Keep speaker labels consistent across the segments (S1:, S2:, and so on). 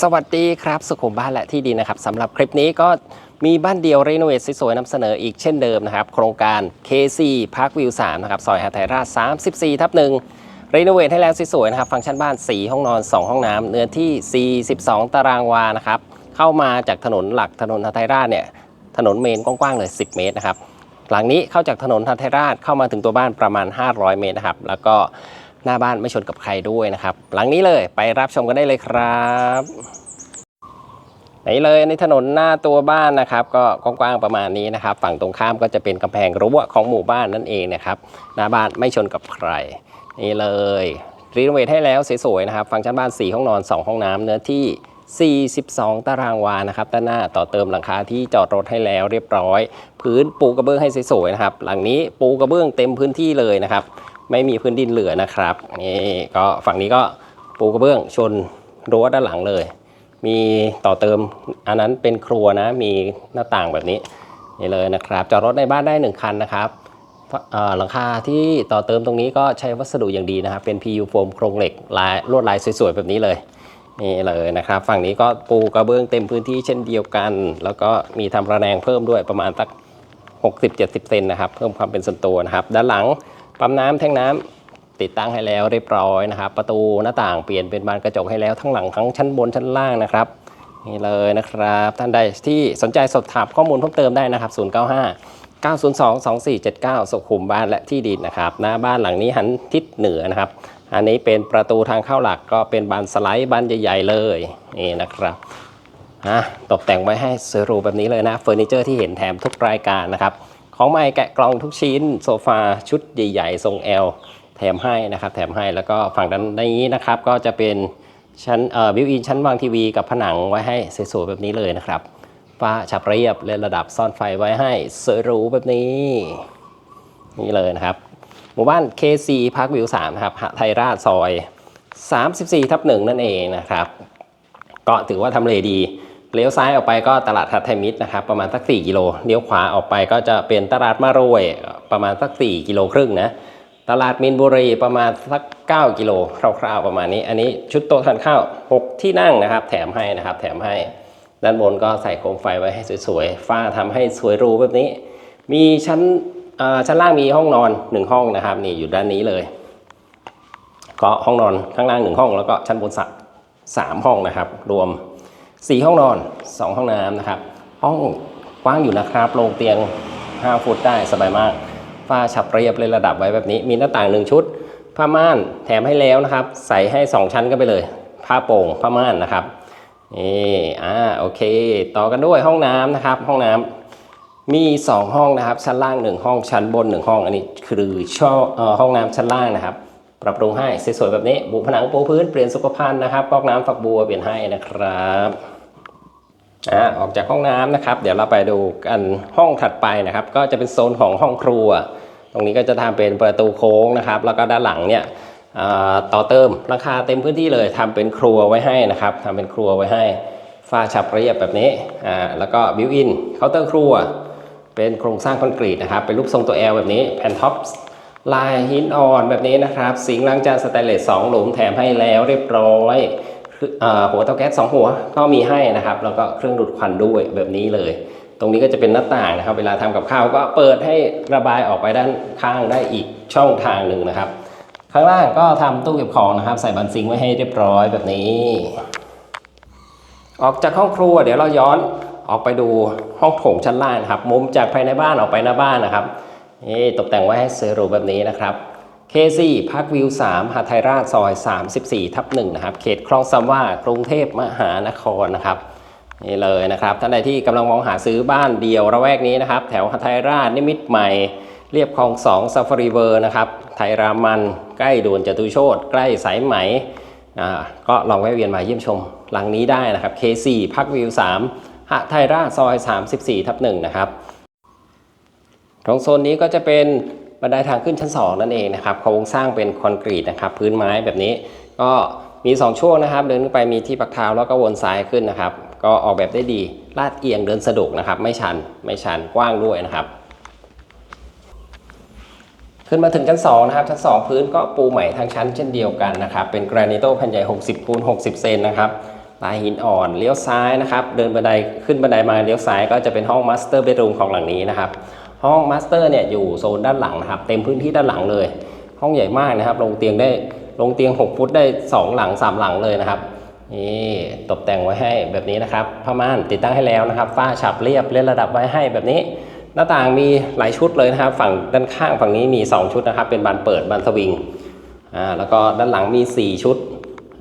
S1: สวัสดีครับ สุขุมบ้านและที่ดีนะครับสำหรับคลิปนี้ก็มีบ้านเดียวรีโนเวทสวยๆนำเสนออีกเช่นเดิมนะครับ โครงการ KC Park View 3นะครับซอยหาไทยราช 34 ทับ1รีโนเวทให้แล้วสวยๆนะครับ ฟังก์ชันบ้าน 4 ห้องนอน 2 ห้องน้ำเนื้อที่ 42 ตารางวานะครับ เข้ามาจากถนนหลักถนนหาไทยราชเนี่ย ถนนเมนกว้างๆเลย 10 เมตรนะครับ หลังนี้เข้าจากถนนทันไทยราชเข้ามาถึงตัวบ้านประมาณ 500 เมตรนะครับแล้วก็ หน้าบ้านไม่ชนกับใครด้วยนะครับ หลังนี้เลยไปรับชมกันได้เลยครับนี่เลยในถนนหน้าตัวบ้านนะครับ ก็กว้างๆประมาณนี้นะครับ ฝั่งตรงข้ามก็จะเป็นกำแพงรั้วของหมู่บ้านนั่นเองนะครับหน้าบ้านไม่ชนกับใคร นี่เลยรีโนเวทให้แล้วสวยๆนะครับ ฟังก์ชันบ้าน 4 ห้องนอน 2 ห้องน้ำเนื้อที่ 42 ตารางวานะครับด้านหน้าต่อเติมหลังคาที่จอดรถให้แล้วเรียบร้อย พื้นปูกระเบื้องให้สวยๆนะครับ หลังนี้ปูกระเบื้องเต็มพื้นที่เลยนะครับ ไม่มีพื้นดินเหลือนะครับนี่ก็ฝั่งนี้ก็ปูกระเบื้องชนรั้วด้านหลังเลย มีต่อเติมอันนั้นเป็นครัวนะ มีหน้าต่างแบบนี้นี่เลยนะครับจอดรถในบ้านได้ 1 คันนะครับหลังคาที่ต่อเติมตรงนี้ก็ใช้วัสดุอย่างดีนะครับ เป็น PU โฟมโครงเหล็กลายลวดลายสวยๆแบบนี้เลยนี่เลยนะครับ ฝั่งนี้ก็ปูกระเบื้องเต็มพื้นที่เช่นเดียวกัน แล้วก็มีทำระแนงเพิ่มด้วยประมาณสัก 60-70 เซนนะครับ เพิ่มความเป็นส่วนตัวนะครับ ด้านหลัง ปั๊มน้ำแท่งน้ำติดตั้งให้แล้วเรียบร้อยนะครับ ประตูหน้าต่างเปลี่ยนเป็นบานกระจกให้แล้วทั้งหลังทั้งชั้นบนชั้นล่างนะครับนี่เลยนะครับ ท่านใดที่สนใจสอบถามข้อมูลเพิ่มเติมได้นะครับ 095 902 2479 สุขุมบ้านและที่ดินนะครับ หน้าบ้านหลังนี้หันทิศเหนือนะครับ อันนี้เป็นประตูทางเข้าหลักก็เป็นบานสไลด์บานใหญ่ๆเลยนี่นะครับอะตกแต่งไว้ให้สวยหรูแบบนี้เลยนะเฟอร์นิเจอร์ที่เห็นแถมทุกรายการนะครับ ของใหม่แกะกล่องทุกชิ้น โซฟาชุดใหญ่ๆ ทรง L แถมให้นะครับ แถมให้แล้วก็ฝั่งด้านนี้นะครับก็จะเป็นชั้นเอ่อบิวอินชั้นวางทีวีกับผนังไว้ให้สวยๆแบบนี้เลยนะครับฝ้าฉับเรียบเลนระดับซ่อนไฟไว้ให้สวยหรูแบบนี้ นี่เลยนะครับหมู่บ้าน KC Park View 3นะครับหไทยราชซอย 34ทับหนึ่งนั่นเองนะครับ ก็ถือว่าทำเลดี เลี้ยวซ้ายออกไปก็ตลาดทัดไทยมิตรนะครับประมาณสัก 4 กิโลเลี้ยวขวาออกไปก็จะเป็นตลาดมารวยประมาณสัก 4 กิโลครึ่งนะตลาดมินบุรีประมาณสัก 9 กิโลคร่าวๆประมาณนี้ อันนี้ชุดโต๊ะทานข้าว 6 ที่นั่งนะครับ แถมให้นะครับ แถมให้ด้านบนก็ใส่โคมไฟไว้ให้สวยๆฝ้าทำให้สวยรูแบบนี้ มีชั้นอ่อชั้นล่างมีห้องนอน 1 ห้องนะครับนี่อยู่ด้านนี้เลย ก็ห้องนอนข้างล่างหนึ่งห้องแล้วก็ชั้นบนสามสามห้องนะครับ รวม 4 ห้องนอน 2 ห้องน้ำนะครับ ห้องกว้างอยู่นะครับโรงเตียง 5 ฟุตได้สบายมากฝ้าฉับเรียบเลยระดับไว้แบบนี้ มีหน้าต่าง 1 ชุด ผ้าม่านแถมให้แล้วนะครับ ใส่ให้ 2 ชั้นกันไปเลย ผ้าโป่งผ้าม่านนะครับนี่อ่าโอเค ต่อกันด้วยห้องน้ำนะครับ ห้องน้ำมี 2 ห้องนะครับ ชั้นล่าง 1 ห้องชั้นบน 1 ห้องอันนี้คือช่อห้องน้ำชั้นล่างนะครับ ปรับปรุงให้สวยๆแบบนี้บุผนังปูพื้นเปลี่ยนสุขภัณฑ์นะครับก๊อกน้ำฝักบัวเปลี่ยนให้นะครับอ่าออกจากห้องน้ำนะครับ เดี๋ยวเราไปดูกันห้องถัดไปนะครับ ก็จะเป็นโซนของห้องครัว ตรงนี้ก็จะทำเป็นประตูโค้งนะครับ แล้วก็ด้านหลังเนี่ยอ่าต่อเติมราคาเต็มพื้นที่เลยทำเป็นครัวไว้ให้นะครับทำเป็นครัวไว้ให้ฝ้าฉับเรียบแบบนี้อ่าแล้วก็บิวอินเคาน์เตอร์ครัว เป็นโครงสร้างคอนกรีตนะครับเป็นรูปทรงตัว L แบบนี้แผ่นท็อป ลายหินอ่อนแบบนี้นะครับ สิงล้างจานสแตนเลส2หลุมแถมให้แล้วเรียบร้อยอหัวเตาแก๊ส2หัวก็มีให้นะครับ แล้วก็เครื่องดูดควันด้วยแบบนี้เลย ตรงนี้ก็จะเป็นหน้าต่างนะครับ เวลาทำกับข้าวก็เปิดให้ระบายออกไปด้านข้างได้อีกช่องทางหนึ่งนะครับ ข้างล่างก็ทำตู้เก็บของนะครับ ใส่บันซิงไว้ให้เรียบร้อยแบบนี้ ออกจากห้องครัวเดี๋ยวเราย้อนออกไปดูห้องโถงชั้นล่างครับ มุมจากภายในบ้านออกไปหน้าบ้านนะครับ นี่ตกแต่งไว้ให้สวยหรูแบบนี้นะครับ KC พักวิว 3หาไทยราชซอย 34 ทับ1นะครับ เขตคลองสามวากรุงเทพมหานครนะครับนี่เลยนะครับท่านใดที่กำลังมองหาซื้อบ้านเดียวระแวกนี้นะครับ แถวหาไทยราชนิมิตรใหม่เรียบคลอง2ซาฟฟารีเวอร์นะครับไทยรามันใกล้ด่วนจตุโชตใกล้สายไหมอ่าก็ลองแวะเวียนมาเยี่ยมชมหลังนี้ได้นะครับ K4 พักวิว 3หะไทยราชซอย 34 ทับ1นะครับ ตรงโซนนี้ก็จะเป็นบันไดทางขึ้นชั้น 2 นั่นเองนะครับโครงสร้างเป็นคอนกรีตนะครับพื้นไม้แบบนี้ ก็มี 2 ช่วงนะครับ เดินขึ้นไปมีที่ปักเท้าแล้วก็วนซ้ายขึ้นนะครับ ก็ออกแบบได้ดีลาดเอียงเดินสะดวกนะครับ ไม่ชันไม่ชันกว้างด้วยนะครับขึ้นมาถึงชั้น2นะครับชั้น2พื้นก็ปูใหม่ทั้งชั้นเช่นเดียวกันนะครับ เป็นกรนิโตแผ่นใหญ่ 60คูณ60 เซนนะครับลายหินอ่อนเลี้ยวซ้ายนะครับ เดินบันไดขึ้นบันไดมาเลี้ยวซ้ายก็จะเป็นห้องมาสเตอร์เบดรูมของหลังนี้นะครับ ห้องมาสเตอร์เนี่ยอยู่โซนด้านหลังนะครับ เต็มพื้นที่ด้านหลังเลย ห้องใหญ่มากนะครับลงเตียงได้ลงเตียง 6 ฟุตได้ 2 หลัง 3 หลังเลยนะครับนี่ตกแต่งไว้ให้แบบนี้นะครับผ้าม่านติดตั้งให้แล้วนะครับฝ้าฉาบเรียบเล่นระดับไว้ให้แบบนี้ หน้าต่างมีหลายชุดเลยนะครับ ฝั่งด้านข้างฝั่งนี้มี 2 ชุดนะครับ เป็นบานเปิดบานสวิงอ่าแล้วก็ด้านหลังมี 4 ชุด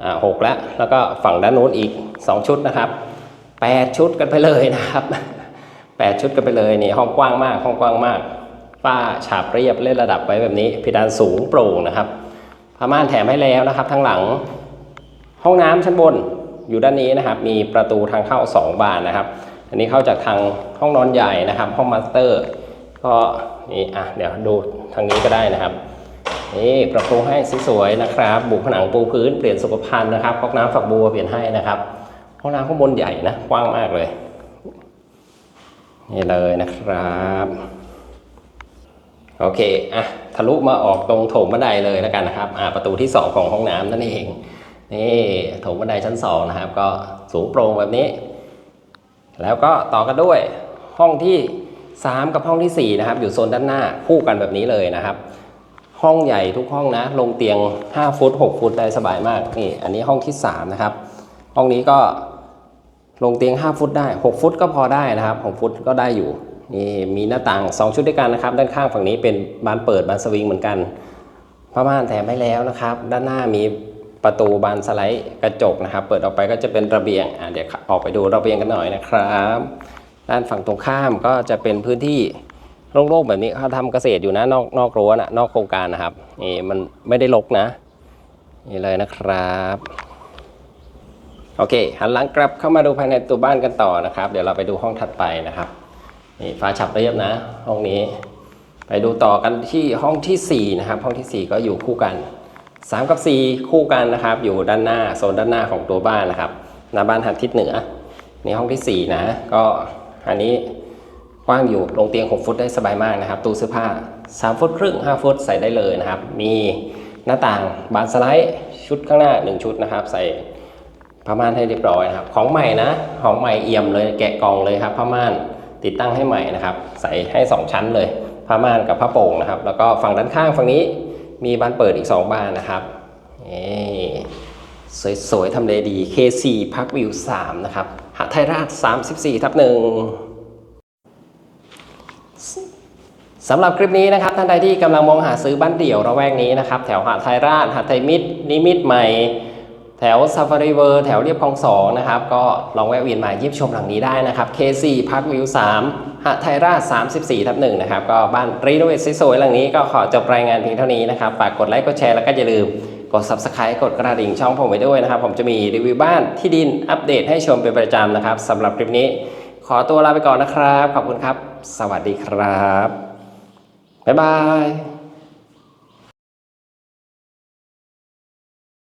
S1: อ่าหกแล้วแล้วก็ฝั่งด้านโน้นอีก 2 ชุดนะครับ 8 ชุดกันไปเลยนะครับ 8 ชุดกันไปเลยนี่ห้องกว้างมากห้องกว้างมากฝ้าฉาบเรียบเล่นระดับไว้แบบนี้เพดานสูงโปร่งนะครับผ้าม่านแถมให้แล้วนะครับทั้งหลัง ห้องน้ำชั้นบนอยู่ด้านนี้นะครับ มีประตูทางเข้า 2 บานนะครับ อันนี้เข้าจากทางห้องนอนใหญ่นะครับ ห้องมาสเตอร์ ก็นี่อะเดี๋ยวดูทางนี้ก็ได้นะครับนี่ประตูให้สวยๆนะครับบุผนังปูพื้นเปลี่ยนสุขภัณฑ์นะครับก๊อกน้ำฝักบัวเปลี่ยนให้นะครับ ห้องน้ำข้างบนใหญ่นะกว้างมากเลย นี่เลยนะครับโอเคอะทะลุมาออกตรงโถงบันไดเลยแล้วกันนะครับอ่าประตูที่ 2 ของห้องน้ำนั่นเองนี่โถงบันไดชั้น 2 นะครับ ก็สูงโปร่งแบบนี้ แล้วก็ต่อกันด้วยห้องที่ 3 กับห้องทีสี่ 4 นะครับ อยู่โซนด้านหน้าคู่กันแบบนี้เลยนะครับ ห้องใหญ่ทุกห้องนะ ลงเตียง 5 ฟุต 6 ฟุตได้สบายมากนี่อันนี้ห้องที่ 3 นะครับ ห้องนี้ก็ ลงเตียง 5 ฟุตได้ 6 ฟุตก็พอได้นะครับ6ฟุตก็ได้อยู่นี่มีหน้าต่าง 2 ชุดด้วยกันนะครับ ด้านข้างฝั่งนี้เป็นบานเปิดบานสวิงเหมือนกันผ้าม่านแถมให้แล้วนะครับ ด้านหน้ามีประตูบานสไลด์กระจกนะครับ เปิดออกไปก็จะเป็นระเบียงอะเดี๋ยวออกไปดูระเบียงกันหน่อยนะครับ ด้านฝั่งตรงข้ามก็จะเป็นพื้นที่โล่งๆแบบนี้เขาทำเกษตรอยู่นะนอกนอกรั้วนะนอกโครงการนะครับนี่มันไม่ได้รกนะนี่เลยนะครับ โอเค หันหลังกลับเข้ามาดูภายในตัวบ้านกันต่อนะครับ เดี๋ยวเราไปดูห้องถัดไปนะครับนี่ฟ้าฉับเรียบนะ ห้องนี้ ไปดูต่อกันที่ห้องทีสี่4นะครับห้องทีสี่ 4 ก็อยู่คู่กัน 3 กับ 4 คู่กันนะครับ อยู่ด้านหน้าโซนด้านหน้าของตัวบ้านนะครับหน้าบ้านหันทิศเหนือนี่ห้องที่ 4 นะ ก็อันนี้กว้างอยู่ลงเตียง 6 ฟุตได้สบายมากนะครับ ตู้เสื้อผ้า 3 ฟุตครึ่ง 5 ฟุตใส่ได้เลยนะครับ มีหน้าต่างบานสไลด์ชุดข้างหน้า 1 ชุดนะครับ ใส่ ผ้าม่านให้เรียบร้อยนะครับ ของใหม่นะ ของใหม่เอี่ยมเลยแกะกล่องเลยครับผ้าม่านติดตั้งให้ใหม่นะครับ ใส่ให้ 2 ชั้นเลยผ้าม่านกับผ้าโป่งนะครับ แล้วก็ฝั่งด้านข้างฝั่งนี้มีบานเปิดอีก 2 บานนะครับนี่สวยๆทำเลดี K4 พักวิว 3 นะครับหาไทยราช 34 ทับหนึ่งสำหรับคลิปนี้นะครับท่านใดที่กำลังมองหาซื้อบ้านเดี่ยวระแวกนี้นะครับ แถวหาดไทยราชหาดไทยมิตรนิมิตรใหม่ แถวซาฟารีเวอร์แถวเรียบคลองสองนะครับ ก็ลองแวะเวียนมาเยี่ยมชมหลังนี้ได้นะครับ K4 พักวิว3หาดไทยราช 34 ทับหนึ่งนะครับ ก็บ้านรีโนเวทสวยๆหลังนี้ก็ขอจบรายงานเพียงเท่านี้นะครับ ฝากกดไลค์ กดแชร์แล้วก็อย่าลืมกด Subscribe กดกระดิ่งช่องผมไว้ด้วยนะครับ ผมจะมีรีวิวบ้านที่ดินอัปเดตให้ชมเป็นประจำนะครับสำหรับคลิปนี้ ขอตัวลาไปก่อนนะครับ ขอบคุณครับ สวัสดีครับบ๊ายบาย